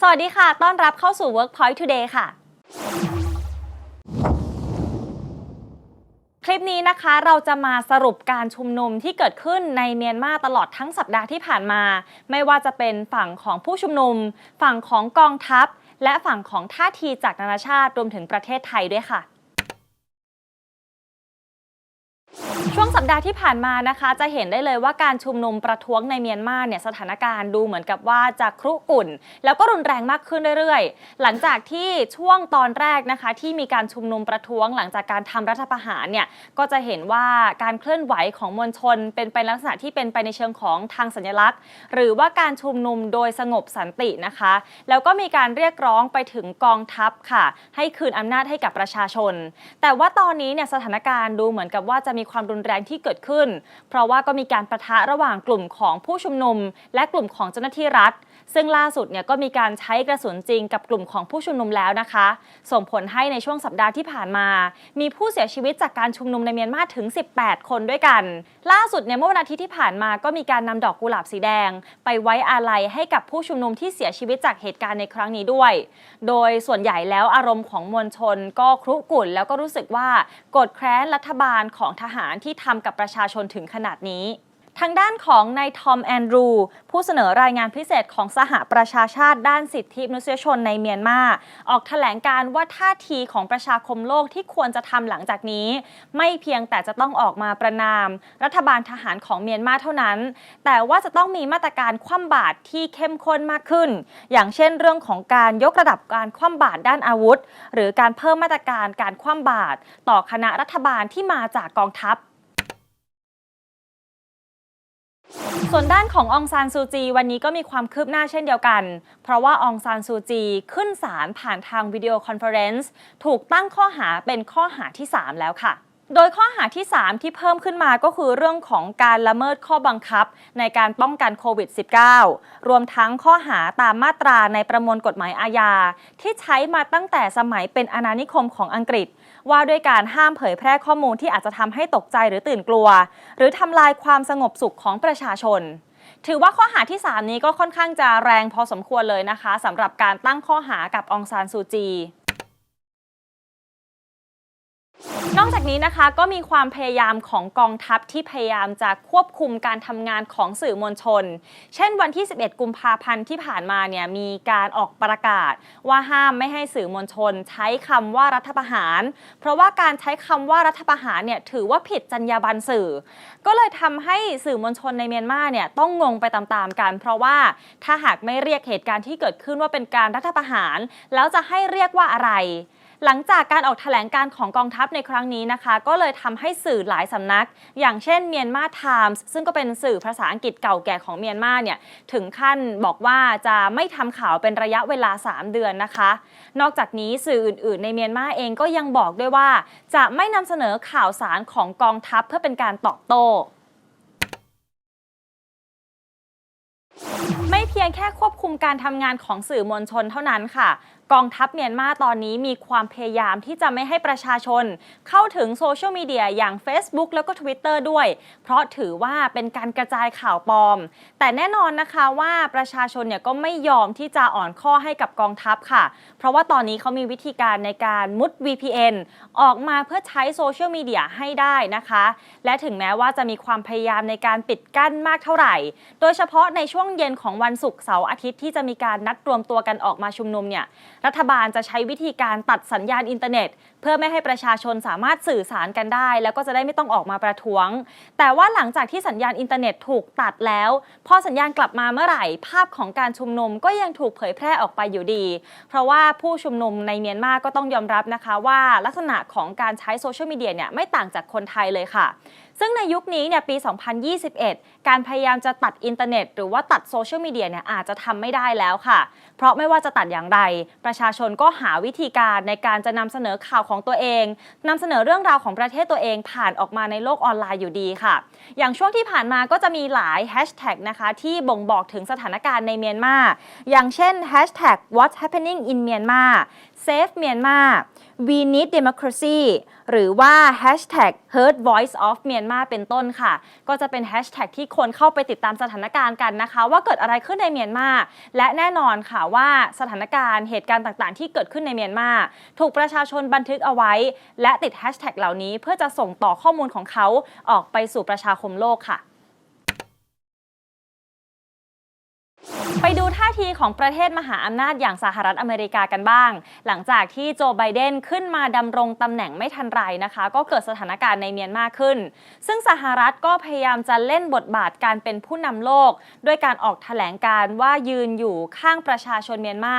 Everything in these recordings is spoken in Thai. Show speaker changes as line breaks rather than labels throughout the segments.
สวัสดีค่ะ ต้อนรับเข้าสู่ Workpoint Today ค่ะ คลิปนี้นะคะเราจะมาสรุปการชุมนุมที่เกิดขึ้นในเมียนมาตลอดทั้งสัปดาห์ที่ผ่านมา ไม่ว่าจะเป็นฝั่งของผู้ชุมนุม ฝั่งของกองทัพ และฝั่งของท่าทีจากนานาชาติรวมถึงประเทศไทยด้วยค่ะ ช่วงสัปดาห์ที่ผ่านมานะคะ จะเห็นได้เลยว่าการชุมนุมประท้วงในเมียนมาเนี่ยสถานการณ์ดูเหมือนกับว่าจะครุกุ่น แล้วก็รุนแรงมากขึ้นเรื่อยๆ หลังจากที่ช่วงตอนแรกนะคะ ที่มีการชุมนุมประท้วง หลังจากการทำรัฐประหารเนี่ยก็จะเห็นว่าการเคลื่อนไหวของมวลชน เป็นไปลักษณะที่เป็นไปในเชิงของทางสัญลักษณ์ หรือว่าการชุมนุมโดยสงบสันตินะคะ แล้วก็มีการเรียกร้องไปถึงกองทัพค่ะ ให้คืนอำนาจให้กับประชาชน แต่ว่าตอนนี้เนี่ยสถานการณ์ดูเหมือนกับว่าจะมีความรุนแรงที่เกิดขึ้น เพราะว่าก็มีการประทะระหว่างกลุ่มของผู้ชุมนุม และกลุ่มของเจ้าหน้าที่รัฐ ซึ่งล่าสุดเนี่ยก็มีการใช้กระสุนจริงกับกลุ่มของผู้ชุมนุมแล้วนะคะ ส่งผลให้ในช่วงสัปดาห์ที่ผ่านมา มีผู้เสียชีวิตจากการชุมนุมในเมียนมาถึง 18 คนด้วยกัน ล่าสุดเนี่ยเมื่อวันอาทิตย์ที่ผ่านมาก็มีการนำดอกกุหลาบสีแดง ไปไว้อาลัยให้กับผู้ชุมนุมที่เสียชีวิตจากเหตุการณ์ในครั้งนี้ด้วย โดยส่วนใหญ่แล้วอารมณ์ของมวลชนก็ครุกุ่นแล้วก็รู้สึกว่าโกดแค้นรัฐบาลของทหารที่ทำกับประชาชนถึงขนาดนี้ ทางด้านของนายทอมแอนดรู ผู้เสนอรายงานพิเศษของสหประชาชาติด้านสิทธิมนุษยชนในเมียนมา ออกแถลงการว่าท่าทีของประชาคมโลกที่ควรจะทำหลังจากนี้ ไม่เพียงแต่จะต้องออกมาประนาม รัฐบาลทหารของเมียนมาเท่านั้น แต่ว่าจะต้องมีมาตรการคว่ำบาตรที่เข้มข้นมากขึ้น อย่างเช่น เรื่องของการยกระดับการคว่ำบาตรด้านอาวุธ หรือการเพิ่มมาตรการการคว่ำบาตรต่อคณะรัฐบาลที่มาจากกองทัพ ส่วนด้านขององซานซูจี วันนี้ก็มีความคืบหน้าเช่นเดียวกัน เพราะว่าองซานซูจีขึ้นศาลผ่านทางวิดีโอคอนเฟอเรนซ์ถูกตั้งข้อหาเป็นข้อหาที่ 3 แล้วค่ะ โดยข้อหาที่ 3 ที่เพิ่มขึ้นมาก็คือเรื่องของการละเมิดข้อบังคับในการป้องกันโควิด -19 รวมทั้งข้อหาตามมาตราในประมวลกฎหมายอาญา ที่ใช้มาตั้งแต่สมัยเป็นอาณานิคมของอังกฤษ ว่าด้วยการห้ามเผยแพร่ข้อมูลที่อาจจะทำให้ตกใจหรือตื่นกลัว หรือทำลายความสงบสุขของประชาชนถือว่าข้อหาที่ 3 นี้ก็ค่อนข้างจะแรงพอสมควรเลยนะคะสำหรับการตั้งข้อหากับองซานซูจี นอกจากนี้นะคะก็มีความพยายามของกองทัพที่พยายามจะควบคุมการทำงานของสื่อมวลชน เช่นวันที่ 11 กุมภาพันธ์ที่ผ่านมาเนี่ยมีการออกประกาศ ว่าห้ามไม่ให้สื่อมวลชน ใช้คำว่ารัฐประหาร เพราะว่าการใช้คำว่ารัฐประหารเนี่ยถือว่าผิดจรรยาบรรณสื่อ ก็เลยทำให้สื่อมวลชนในเมียนมาเนี่ยต้องงงไปตามๆกัน เพราะว่าถ้าหากไม่เรียกเหตุการณ์ที่เกิดขึ้นว่าเป็นการรัฐประหาร แล้วจะให้เรียกว่าอะไร หลังจากการออกแถลงการของกองทัพในครั้งนี้นะคะ ก็เลยทำให้สื่อหลายสำนัก อย่างเช่นเมียนมาไทมส์ซึ่งก็เป็นสื่อภาษาอังกฤษเก่าแก่ของเมียนมาเนี่ยถึงขั้นบอกว่าจะไม่ทำข่าวเป็นระยะเวลา 3 เดือนนะคะ นอกจากนี้สื่ออื่น ๆ ในเมียนมาเองก็ยังบอกด้วยว่า จะไม่นำเสนอข่าวสารของกองทัพเพื่อเป็นการตอบโต้ไม่เพียงแค่ควบคุมการทำงานของสื่อมวลชนเท่านั้นค่ะ กองทัพเมียนมาตอนนี้มีความพยายามที่จะไม่ให้ประชาชน เข้าถึงโซเชียลมีเดียอย่าง Facebook แล้วก็ Twitter ด้วย เพราะถือว่าเป็นการกระจายข่าวปลอม แต่แน่นอนนะคะว่าประชาชนเนี่ยก็ไม่ยอมที่จะอ่อนข้อให้กับกองทัพค่ะ เพราะว่าตอนนี้เขามีวิธีการในการมุด VPN ออกมาเพื่อใช้โซเชียลมีเดียให้ได้นะคะ และถึงแม้ว่าจะมีความพยายามในการปิดกั้นมากเท่าไหร่ โดยเฉพาะในช่วงเย็นของวันศุกร์เสาร์อาทิตย์ที่จะมีการนัดรวมตัวกันออกมาชุมนุมเนี่ยรัฐบาลจะใช้วิธีการตัดสัญญาณอินเทอร์เน็ต เพื่อไม่ให้ประชาชนสามารถสื่อสารกันได้ แล้วก็จะได้ไม่ต้องออกมาประท้วง แต่ว่าหลังจากที่สัญญาณอินเทอร์เน็ตถูกตัดแล้ว พอสัญญาณกลับมาเมื่อไหร่ ภาพของการชุมนุมก็ยังถูกเผยแพร่ออกไปอยู่ดี เพราะว่าผู้ชุมนุมในเมียนมาก็ต้องยอมรับนะคะว่าลักษณะของการใช้โซเชียลมีเดียเนี่ยไม่ต่างจากคนไทยเลยค่ะ ซึ่งในยุคนี้เนี่ยปี 2021 การพยายามจะตัดอินเทอร์เน็ต หรือว่าตัดโซเชียลมีเดียเนี่ยอาจจะทำไม่ได้แล้วค่ะ เพราะไม่ว่าจะตัดอย่างไร ประชาชนก็หาวิธีการในการจะนำเสนอข่าวของตัวเองนำเสนอเรื่องราวของประเทศตัวเองผ่านออกมาในโลกออนไลน์อยู่ดีค่ะ อย่างช่วงที่ผ่านมาก็จะมีหลายแฮชแท็กนะคะที่บ่งบอกถึงสถานการณ์ในเมียนมาอย่างเช่นแฮชแท็ก what's happening in Myanmar save Myanmar we need democracy หรือว่า hashtag heard voice of Myanmar เป็นต้นค่ะ ก็จะเป็นแฮชแท็กที่คนเข้าไปติดตามสถานการณ์กันนะคะ ว่าเกิดอะไรขึ้นในเมียนมา และแน่นอนค่ะว่าสถานการณ์เหตุการณ์ต่างๆ ที่เกิดขึ้นในเมียนมา ถูกประชาชนบันทึกเอาไว้ และติดแฮชแท็กเหล่านี้เพื่อจะส่งต่อข้อมูลของเขาออกไปสู่ประชาคมโลกค่ะ ทีของประเทศมหาอำนาจอย่างสหรัฐอเมริกากันบ้าง หลังจากที่โจไบเดนขึ้นมาดำรงตำแหน่งไม่ทันไรนะคะ ก็เกิดสถานการณ์ในเมียนมาขึ้น ซึ่งสหรัฐก็พยายามจะเล่นบทบาทการเป็นผู้นำโลก ด้วยการออกแถลงการว่ายืนอยู่ข้างประชาชนเมียนมา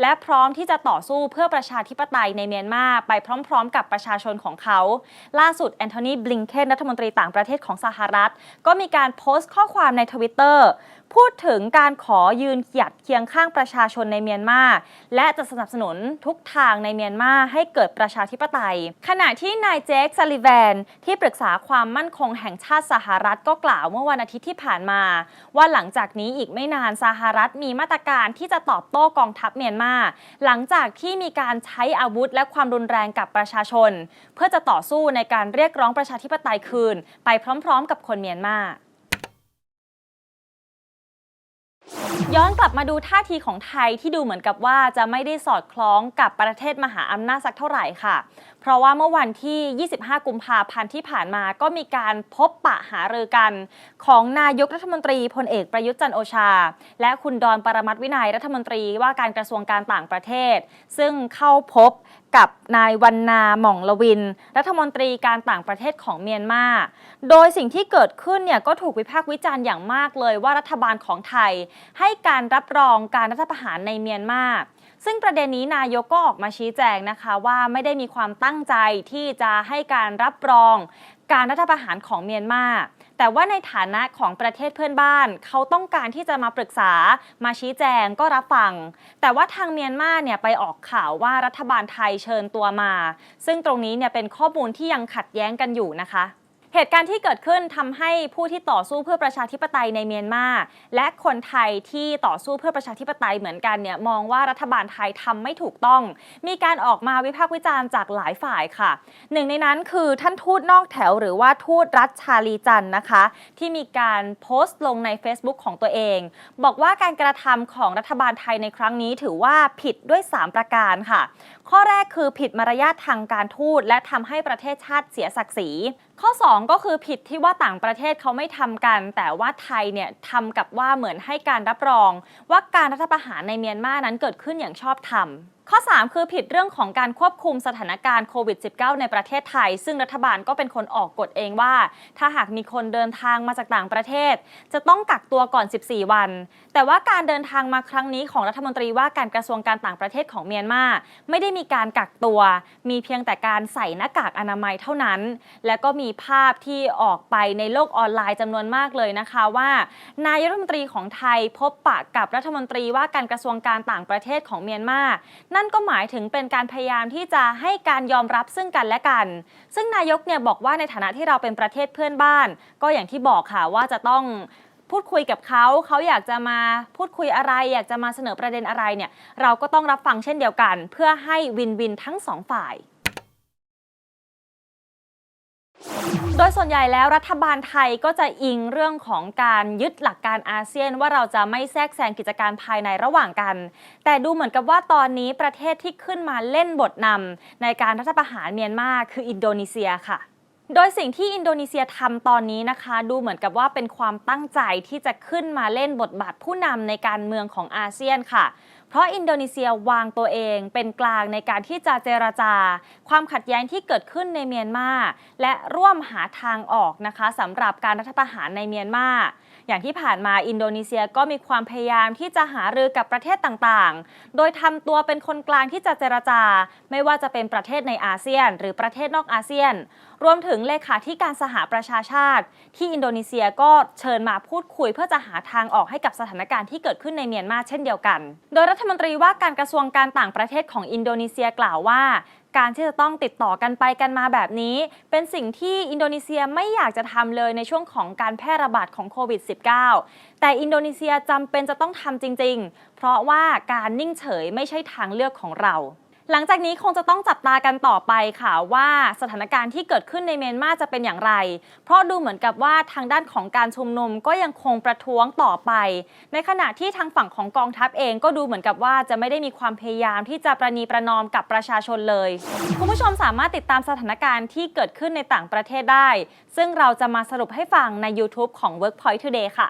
และพร้อมที่จะต่อสู้เพื่อประชาธิปไตยในเมียนมาไปพร้อม ๆ กับประชาชนของเขา ล่าสุดแอนโทนีบลิงเคนรัฐมนตรีต่างประเทศของสหรัฐ ก็มีการโพสต์ข้อความในทวิตเตอร์ พูดถึงการขอยืนหยัดเคียงข้างประชาชนในเมียนมาและจะสนับสนุนทุกทางในเมียนมาให้เกิดประชาธิปไตย ขณะที่นายเจคซัลลิแวน ที่ปรึกษาความมั่นคงแห่งชาติสหรัฐก็กล่าวเมื่อวันอาทิตย์ที่ผ่านมา ว่าหลังจากนี้อีกไม่นานสหรัฐมีมาตรการที่จะตอบโต้กองทัพเมียนมาหลังจากที่มีการใช้อาวุธและความรุนแรงกับประชาชน เพื่อจะต่อสู้ในการเรียกร้องประชาธิปไตยคืน ไปพร้อมๆ กับคนเมียนมา ย้อนกลับมาดูท่าทีของไทยที่ดูเหมือนกับว่าจะไม่ได้สอดคล้องกับประเทศมหาอำนาจสักเท่าไหร่ค่ะ เพราะว่าเมื่อวันที่ 25 กุมภาพันธ์ที่ผ่านมาก็มีการพบปะหารือกัน ของนายกรัฐมนตรีพลเอกประยุทธ์จันโอชา และคุณดอนปรมัตถวินัยรัฐมนตรีว่าการกระทรวงการต่างประเทศ ซึ่งเข้าพบ กับนายวันนาหม่องละวิน รัฐมนตรีการต่างประเทศของเมียนมา โดยสิ่งที่เกิดขึ้นเนี่ยก็ถูกวิพากษ์วิจารณ์อย่างมากเลยว่ารัฐบาลของไทย ให้การรับรองการรัฐประหารในเมียนมาซึ่งประเด็นนี้นายกก็ออกมาชี้แจงนะคะว่าไม่ได้มีความตั้งใจที่จะให้การรับรองการรัฐประหารของเมียนมา แต่ว่าในฐานะของประเทศเพื่อนบ้าน เขาต้องการที่จะมาปรึกษามาชี้แจงก็รับฟัง แต่ว่าทางเมียนมาเนี่ยไปออกข่าวว่ารัฐบาลไทยเชิญตัวมา ซึ่งตรงนี้เนี่ยเป็นข้อมูลที่ยังขัดแย้งกันอยู่นะคะ เหตุการณ์ที่เกิดขึ้นทำให้ผู้ที่ต่อสู้เพื่อประชาธิปไตยในเมียนมา และคนไทยที่ต่อสู้เพื่อประชาธิปไตยเหมือนกันเนี่ยมองว่ารัฐบาลไทยทำไม่ถูกต้อง มีการออกมาวิพากษ์วิจารณ์จากหลายฝ่ายค่ะ หนึ่งในนั้นคือท่านทูตนอกแถวหรือว่าทูตรัฐชาลีจันนะคะ ที่มีการโพสต์ลงใน Facebook ของตัวเอง บอกว่าการกระทำของรัฐบาลไทยในครั้งนี้ถือว่าผิดด้วย 3 ประการค่ะ ข้อแรกคือผิดมารยาททางการทูตและทำให้ประเทศชาติเสียศักดิ์ศรี ข้อ 2 ก็คือผิดที่ว่าต่างประเทศเขาไม่ทำกัน แต่ว่าไทยเนี่ยทำกับว่าเหมือนให้การรับรอง ว่าการรัฐประหารในเมียนมานั้นเกิดขึ้นอย่างชอบธรรม ข้อ 3 คือผิดเรื่องของการควบคุมสถานการณ์โควิด -19 ในประเทศไทย ซึ่งรัฐบาลก็เป็นคนออกกฎเองว่า ถ้าหากมีคนเดินทางมาจากต่างประเทศ จะต้องกักตัวก่อน 14 วัน แต่ว่าการเดินทางมาครั้งนี้ของรัฐมนตรีว่าการกระทรวงการต่างประเทศของเมียนมาไม่ได้มีการกักตัว มีเพียงแต่การใส่หน้ากากอนามัยเท่านั้น และก็มีภาพที่ออกไปในโลกออนไลน์จำนวนมากเลยนะคะว่า นายรัฐมนตรีของไทยพบปะกับรัฐมนตรีว่าการกระทรวงการต่างประเทศของเมียนมานั่นก็หมายถึงเป็นการพยายามที่จะให้การยอมรับซึ่งกันและกัน ซึ่งนายกเนี่ยบอกว่าในฐานะที่เราเป็นประเทศเพื่อนบ้าน ก็อย่างที่บอกค่ะว่าจะต้องพูดคุยกับเขาเขาอยากจะมาพูดคุยอะไร อยากจะมาเสนอประเด็นอะไรเนี่ยเราก็ต้องรับฟังเช่นเดียวกัน เพื่อให้วินวินทั้งสองฝ่าย ดยส่วนใหญ่แล้วรัฐบาลไทยก็จะอิงเรื่องของการยึดหลักการอาเซียนว่าเราจะไม่แทรกแซงกิจการภายในระหว่างกัน แต่ดูเหมือนกับว่าตอนนี้ประเทศที่ขึ้นมาเล่นบทนำในการรัฐประหารเมียนมาคืออินโดนีเซียค่ะโดยสิ่งที่อินโดนีเซียทำตอนนี้นะคะ ดูเหมือนกับว่าเป็นความตั้งใจที่จะขึ้นมาเล่นบทบาทผู้นำในการเมืองของอาเซียนค่ะ เพราะอินโดนีเซียวางตัวเองเป็นกลางในการที่จะเจรจา ความขัดแย้งที่เกิดขึ้นในเมียนมาและร่วมหาทางออกนะคะสำหรับการรัฐประหารในเมียนมา อย่างที่ผ่านมาอินโดนีเซียก็มีความพยายามที่จะหารือกับประเทศต่างๆ โดยทำตัวเป็นคนกลางที่จะเจรจา ไม่ว่าจะเป็นประเทศในอาเซียน หรือประเทศนอกอาเซียน รวมถึงเลขาธิการสหประชาชาติ ที่อินโดนีเซียก็เชิญมาพูดคุยเพื่อจะหาทางออกให้กับสถานการณ์ที่เกิดขึ้นในเมียนมาเช่นเดียวกัน โดยรัฐมนตรีว่าการกระทรวงการต่างประเทศของอินโดนีเซียกล่าวว่า การที่จะต้องติดต่อกันไปกันมาแบบนี้ เป็นสิ่งที่อินโดนีเซียไม่อยากจะทำเลยในช่วงของการแพร่ระบาดของโควิด -19 แต่อินโดนีเซียจำเป็นจะต้องทำจริง ๆ เพราะว่าการนิ่งเฉยไม่ใช่ทางเลือกของเรา หลังจากนี้คงจะต้องจับตากันต่อไปค่ะว่าสถานการณ์ที่เกิดขึ้นในเมียนมาจะเป็นอย่างไร เพราะดูเหมือนกับว่าทางด้านของการชุมนุมก็ยังคงประท้วงต่อไป ในขณะที่ทางฝั่งของกองทัพเองก็ดูเหมือนกับว่าจะไม่ได้มีความพยายามที่จะประนีประนอมกับประชาชนเลย คุณผู้ชมสามารถติดตามสถานการณ์ที่เกิดขึ้นในต่างประเทศได้ ซึ่งเราจะมาสรุปให้ฟังใน YouTube ของ Workpoint Today ค่ะ